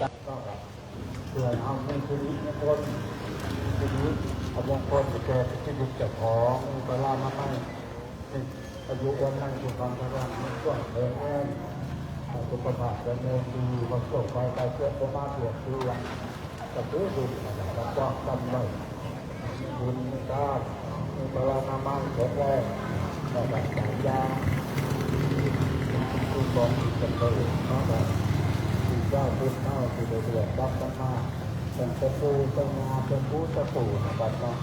ก็เพื่อเอาเงินคืนนี้มงคลคืนนี้เอามงคลไปแก่ที่บุกเจ้าของเวลามาให้อายุวันนั่งสุขังพลังมันก็เดินแอนสุขภาพจะเนินดีความโชคไปไปเพื่อประมาทเพื่อเพื่อแต่เพื่อบุญนะครับก็ทำได้บุญก้ามีเวลานามันแข็งแรงแต่แบบสายาคุณบอกกันเลยนะครับ เจ้าพุทธเจ้าที่เดือดรับกันมาเป็นตะปูเป็นงาเป็นผู้ตะปูนะครับเนาะ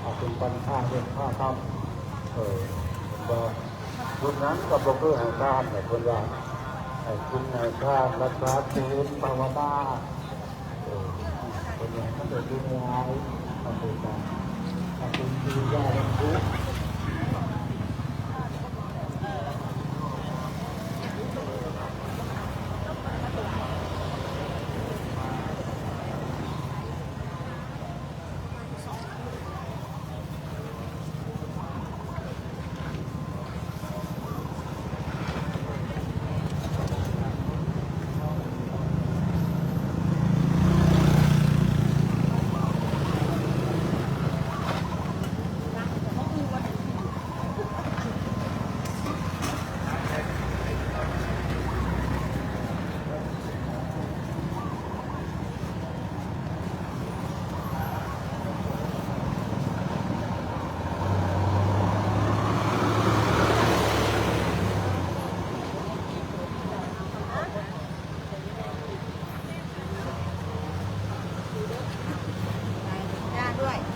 เอาเป็นปันค่าเป็นค่าทำเออก็คุณนั้นกับโลกเกอร์แห่งชาติเนี่ยคนว่าไอ้คุณแห่งชาติรักษาชีวิตภาวนาเออคนนี้มันจะดูงานทำดูกันทำเป็นดียาเป็นทุกา ด้วยย่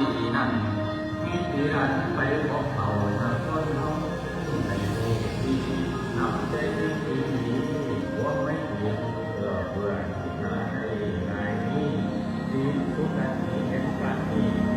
ดีนั่นมีเดือนไปบอกเขานะก็น้องสุนัยดีนับใจเรื่องนี้ว่าไม่เลี้ยงเบื่อเบื่อหน้านนี้ดีทุกนาทีแห่งการนี้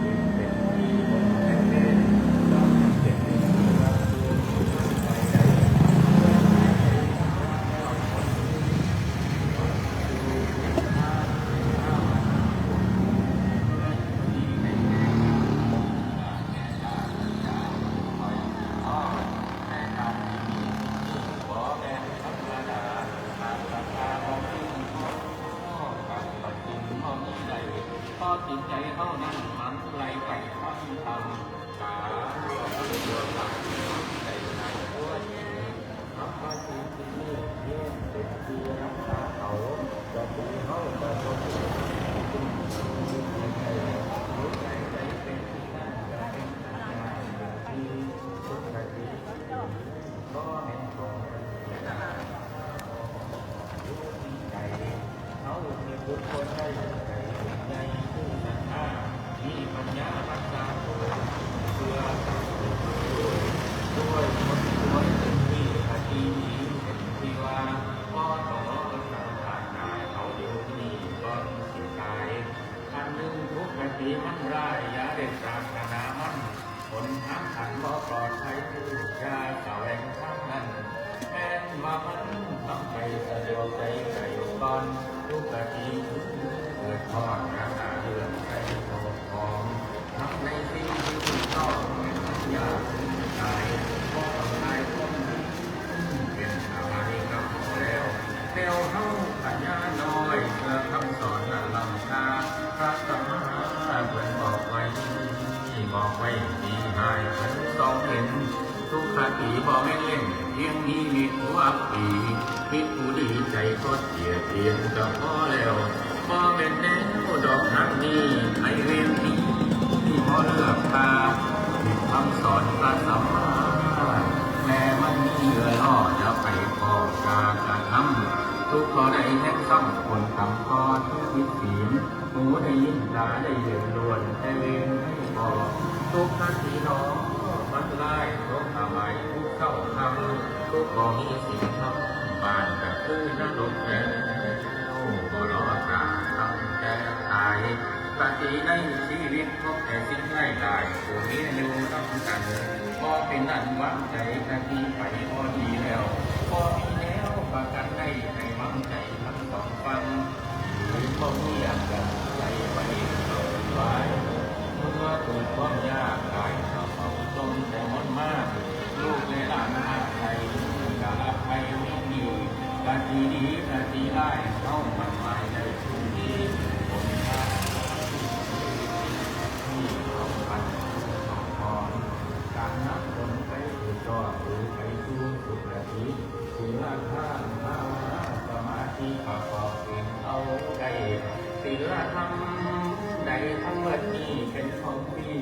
บ่แม่เล่นเพียงนี้มีผัวปีมีผู้ดีใจก็เสียเพียงก็พ่อแล้วพ่อแม่นแนวดอกหักนี้ไอเรียนนี้ที่พ่อเลือกมาผิดคำสอนพระสัมมาแม่มันมีเหลือล่อจะไปพอกากระทำทุกข์ก็ได้แห่งซ้ำคนทำพ่อทุกวิถีหูได้ยินตาได้ ในชีวิตพบแต่สิ่งไร้ลายผู้นี้อยู่ต้องกันก็เป็นอันวังใจนที่ไปพอดีแล้วพอมีแล้วประกันได้ให้มั่งใจทั้งสองฟังหรือพอมีอยากจะใจไปเอาไว้เมื่อเกิดความยากกายเราเอาจมแต่มนมาก ลูกในหลานมากไทยกาลไทยไม่มีกาทีดีกาทีได้เข้ามา ประกอบเองเอาได้ศีลธรรมใดทั้งหมดนี้เป็นของพี่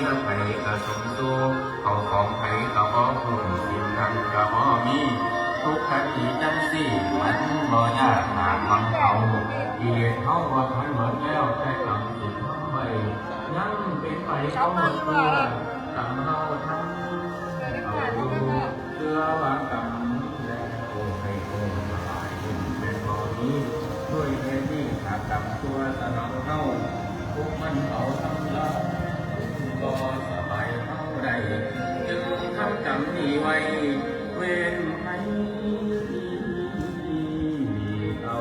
สียงไปก็สมสู่เขาของไผก็บ่หุ่นสินทันก็บ่มีทุกขันอีจังสี่มันบ่ยากหากมันเอาอีเลนเขาว่าทันหมดแล้วแต่กรรมสิทำไปยังเป็นไปก็หมดตัวกรรมเราทำเอาเชื่อว่ากรรมและโอ้ให้โอ้สบายเป็นพอนี้ด้วยเหตุที่ขาดกรรมตัวสนองเข้าทุกมันเอาทำละ ก็สบายเท่าใดจึงทำจำนี้ไว้ เว้นไห้เอา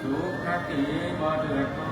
สุขติบ่เดือด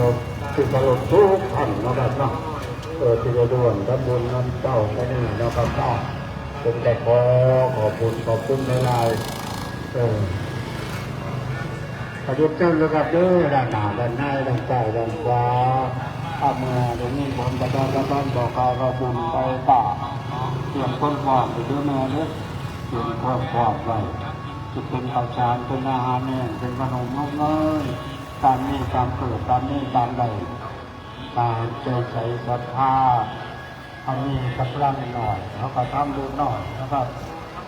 ลที่ตลกทุกท่านนะครับเนาะเออที่จะด่วนท่าบุญน้ำเจ้าแค่นี้นะครับเนาะเป็นแต่ขอขอบคุณขอบคุณในลายๆเออขยุบเจ้าเลยครับเด้อด้านหน้าด้านในด้านใต้ด้านขวาถ้าเมื่อตรงนี้ผมจะได้จะต้องบอกข่าวเราบุญไปป่าเตรียมคนพร้อมไปด้วยแม่เด้อเตรียมคนพร้อมไว้จะเป็นข้าวสารเป็นอาหารเนี่ยเป็นขนมนกน้อย ตามนี้ตามเกิดตามนี้ตามใดตามใจใส่ศรัทธาอันนี้กำลังหน่อยเขาก็ทำบุญหน่อยแล้วก็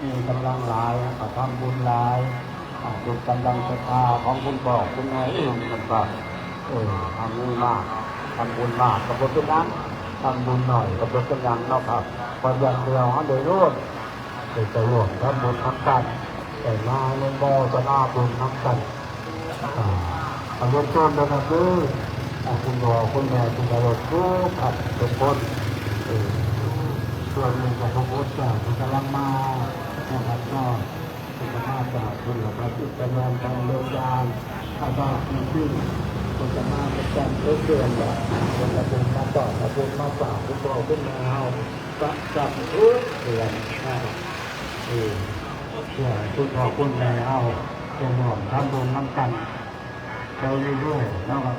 มีกำลังหลายเขาก็ทำบุญหลายอ่าเป็นกำลังศรัทธาของคุณบอกคุณแม่เองกันไปเออทำบุญมากทำบุญมากกับบุญเป็นนั้นทำบุญหน่อยกับบุญเป็นยังเนาะครับพออย่างเดียวเขาโดยรวมโดยจะรวมทำบุญทั้งกันแต่มาในโมจะน่าบุญน้ำกันอ่า เอารถต้นนะครับคืออ่าคุณพ่อคุณแม่คุณตาลดทุกขัดทุกคนเออส่วนหนึ่งของพระพุทธเจ้าที่กำลังมานะครับก็เป็นธรรมาจากคุณหลวงพ่อที่กำลังทำเรื่องยานถ้าได้ที่ขึ้นคุณจะมาเประจำทุกเดือนแบบคุณจะบุญมาต่อจะบุญมาฝากคุณพ่อคุณแม่เอาประจำทุกเดือนนะเออเพื่อคุณพ่อคุณแม่เอาจะรวมทำบุญน้ำกัน ไปเรื่อยๆนะครับ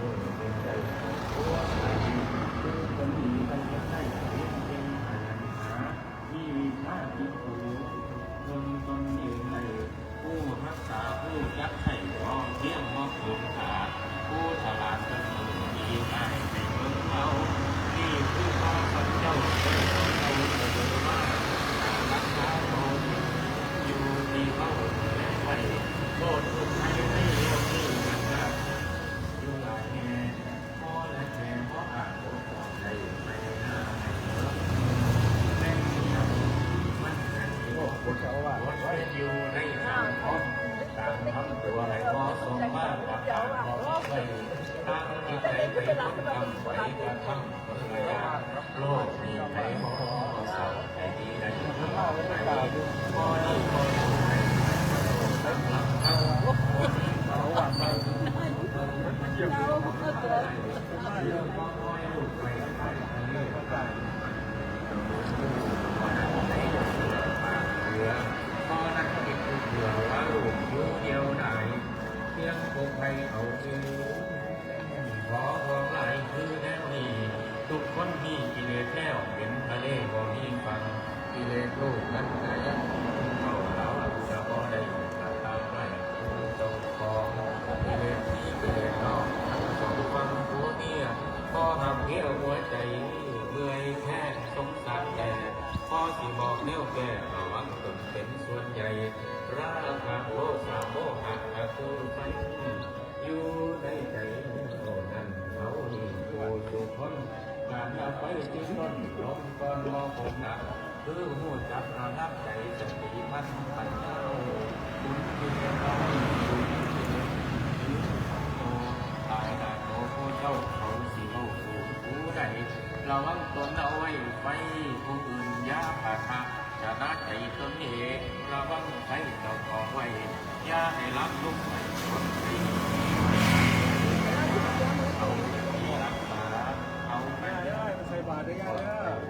Yeah. หัวใจเมื่อยแค่สงสารแต่พ่อสิบอกแนวแก่ระวังตนเป็นส่วนใหญ่ ราคะโทสะโมหะก็คือไฟอยู่ในใจโอ้นั่นเขานี่ผู้ทุกคนการเอาไปที่ต้นลมก่อนมองผมนะคือหูจับระนับใจสติมันปัญญาคุณที่เราคุณที่โตตายนาโตผู้เจ้าเขาสิเอาสู่ผู้ใด ระวังตนเอาไว้ไฟผู้อื่นยาปะทะจะน่าใจตนเองระวังใช้เจ้าของไว้ยาให้รับลุกไปคนใดเอาที่รักษาเอาไปได้ใส่บาตรได้ง่ายเลย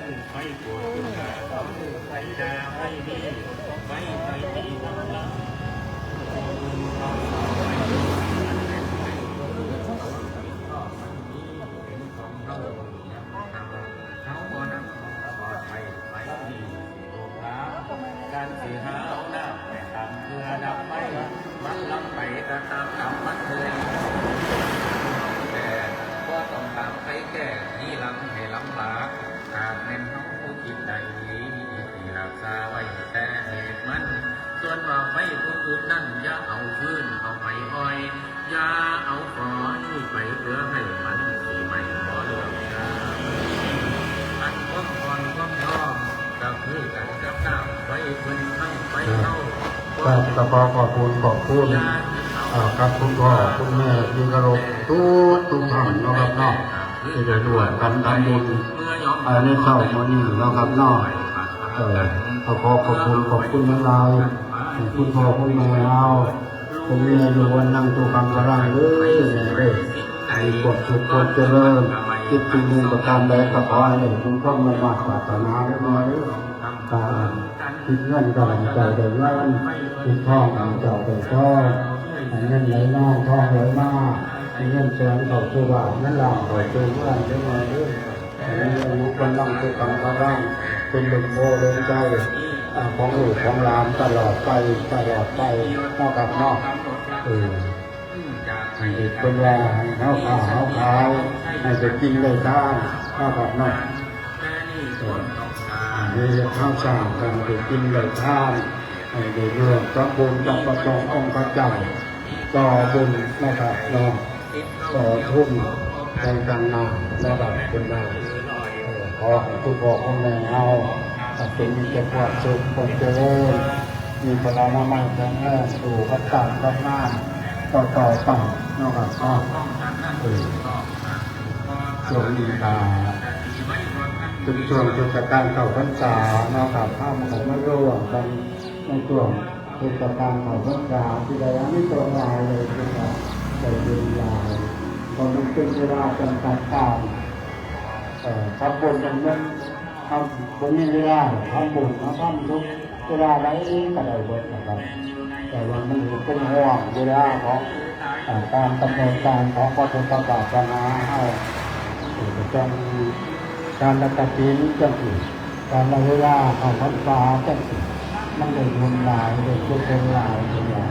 นไฟปวดจุฬาไฟดาไฟดีไม่ไปดีทั้งหลัง ทั้งไฟเข้าก็ขอขอบคุณขอบคุณครับคุณพ่อคุณแม่ที่เคารพทุกทุกท่านนะครับเนาะที่ได้ร่วมกันทำบุญอ่าในเช้ามื้อนี้นะครับเนาะเออขอขอบคุณขอบคุณทั้งหลายคุณพ่อคุณแม่เอาคุณแม่อยู่วันนั่งตัวกลางกลางเลยเลยมีบทสุขบทเจริญคิดสิ่งหนึ่งประการใดก็ขอให้คุณพ่อมามาปรารถนาได้มาเด้อการ คิดเงินก็หลังใจได้เงินคิดทองหลังใจได้ทองให้เงินไหลมาทองไหลมาให้เงินแสนเข้าสู่บ้านเงินหลังเข้าสู่เมื่องได้มาเด้องินมีคนนั่งตัวกำกำลังเป็นลมโพลมใจของลูกของหลานตลอดไปตลอดไปนอกกับนอกเออให้เด็กเป็นว่าให้เขาขาเขาขายให้ไปกินได้ทานนอกกับนอก แม่นี่ส่วนต้องการมีข้าวสารกันไปกินเลยท่านให้ได้รวมกับบุญกับประสงค์องค์พระเจ้าต่อบุญนะครับเนาะต่อทุนในกันหน้านะครับคุณได้เอ่อขอให้ทุกพ่อคุณแม่เอาถ้าเป็นมีแต่ความสุขความเจริญมีพลังมาใหม่แข็งแรงสู่พระเจ้าพระนาต่อต่อไปนะครับเนาะเอส่วนดีตาเป็นช่วงเทศกาลเข้าพรรษาเนาะครับข้ามของมาร่วมกันในช่วงเทศกาลข้าพรรษาที่ได้ยังไม่ตรงลายเลยคือว่าได้เดินลายเพราะมันเป็นเวลาจำกัดการเอ่อทำบุญอย่างนั้นทำบุญมีเวลาทำบุญนะทำทุกเวลาไรก็ได้เบิดนะครับแต่ว่ามันเป็นห่วงเวลาของเอ่อการดำเนินการของพระพุทธศาสนาเอาเอ่อจะมี การรักษานี้จังสิการละเวลาของพรรษาจังสิมันเลยรุนลายเลยชุดเป็นลายเป็นอย่าง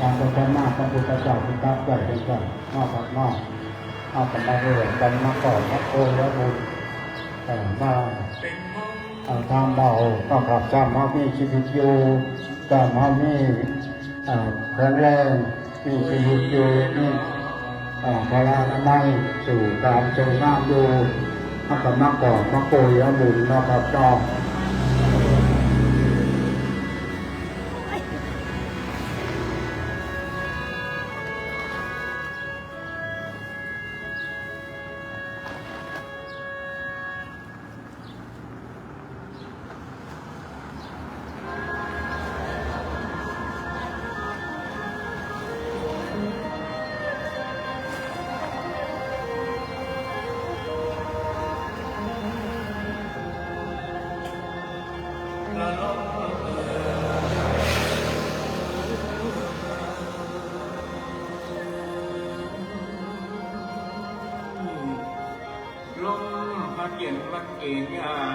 การจะเป็นมากพระพุทธเจ้าพุทธเจ้าเป็นเจ้านอกจากนอกเอากันมาเรื่อยกันมาก่อนมาโกยแล้วบุญแต่มาเอาตามเราก็ขับจำเขามีชีวิตอยู่จำเขามีอ่แข็งแรงมีชีวิตอยู่มีอ่พลานามัยสู่การเจอหน้าอยู่ ถ้ากับนักก่อนมะโกยบุญนะครับจ นมันเกณฑ์ยา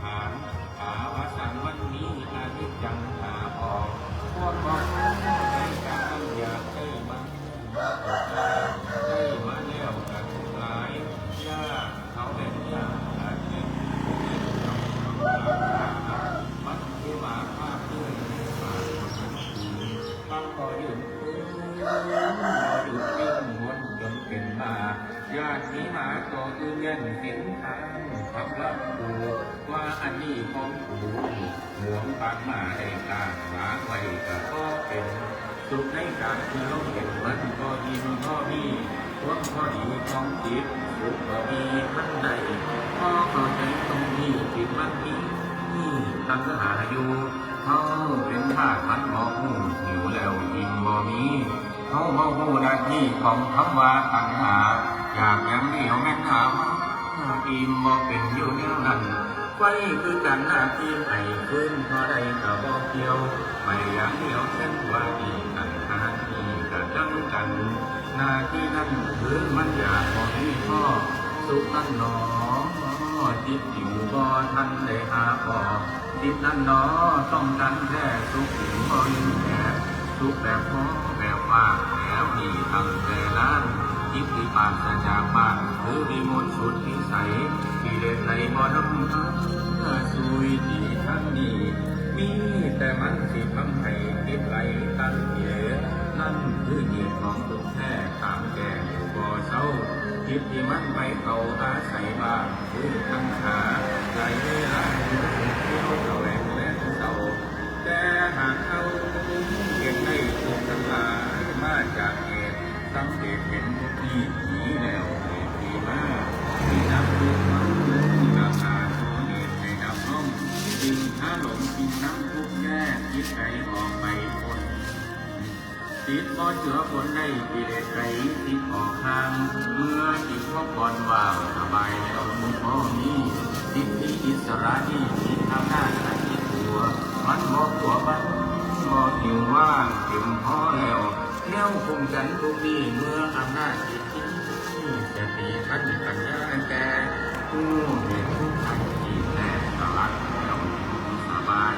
ง่ อยู่เขาเป็นธาตุมันบอกหูหิวแล้วยิงบ่มีเขาบ่หูหน้าที่ของคำว่าตัณหา อยากอย่างเดียวแม่นหามอิ่มบ่เป็นอยู่แนวนั้นไฟคือกันหน้าที่ให้ขึ้นพอได้ก็บ่เกี่ยวไม่อย่างเดียวเช่นว่าดีกันหาที่กะจังกันหน้าที่นั้นคือมันอยากบ่มีพ่อสุขนั้นนอ จิตอยู่บ่ทันได้หาพอจิตนั้นนอต้องการแค่สุขอยู่บ่อยู่แค่สุขแบบพอแบบว่าแล้วมีทำแต่ล้านจิตที่ปราศจากบ้านคือมีมนสุดนิสัยที่เล่นในบ่อน้ำพันสุยที่ทันมันสิทำให้ติดไหลตั้งเหตุนั่นคือเหตุของทุกแท้ตามแก่ิตที่มันไปเขาอาศัยบาคือทั้งขาใจเวลาเที่ยวแสวงและเศร้าแต่หากเขาเก็บได้ถูกทั้งหลายมาจากเหตุสังเกตเห็นทุกที่หนีแล้วเหตุที่มาที่นับทุกมันราคาตัวเหตุในดับลงจึงถ้าหลงจึงน้ำทุกแย่คิดใจออกไป จิตบ่เจือผลได้กิเลสใจจิตออข้างเมื่อจิตพบก่อนว่างสบายแล้วมุนพ่อมีจิตที่อิสระนี้จิตทำหน้าที่จิตตัว มันบ่ตัวบันบ่หิวว่างเต็มพอแล้วเที่ยวคุมกันทุกนี้เมื่ออำนาจจิตจะตีทันปัญญาแต่ผู้เห็นทุกข์ทำจิตแต่ตลักสบาย